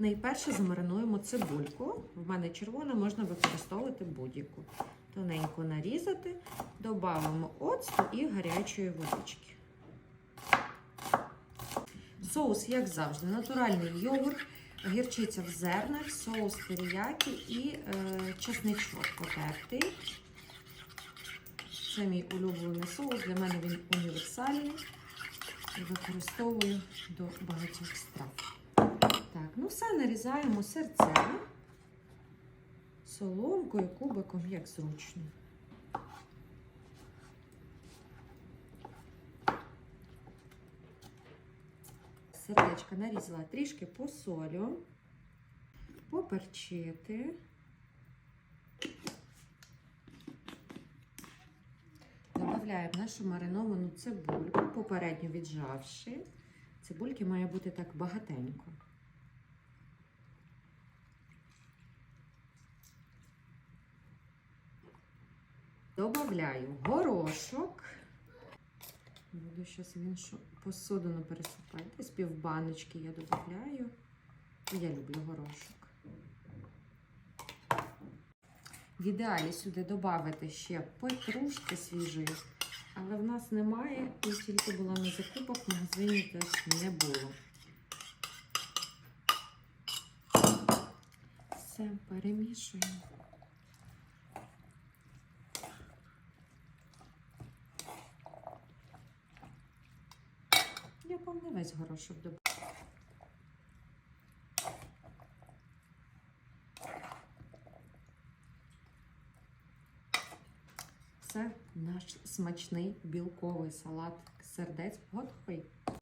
Найперше замаринуємо цибульку. В мене червона, можна використовувати будь-яку. Тоненько нарізати, додамо оцту і гарячої водички. Соус, як завжди, натуральний йогурт, гірчиця в зернах, соус теріякі і е, чесничок потертий. Це мій улюблений соус. Для мене він універсальний. Використовую до багатьох страв. Все нарізаємо серцями, соломкою, кубиком, як зручно. Сердечка нарізала трішки посолю, поперчити. Додаємо нашу мариновану цибульку, попередньо віджавши. Цибульки має бути так багатенько. Добавляю горошок. Буду зараз він що посудину пересипати. Десь півбаночки я додаю. Я люблю горошок. В ідеалі сюди додати ще петрушки свіжої, але в нас немає і тільки була на закупах, в магазині теж не було. Все, перемішуємо. Не весь горошок додаю. Це наш смачний білковий салат сердець готовий.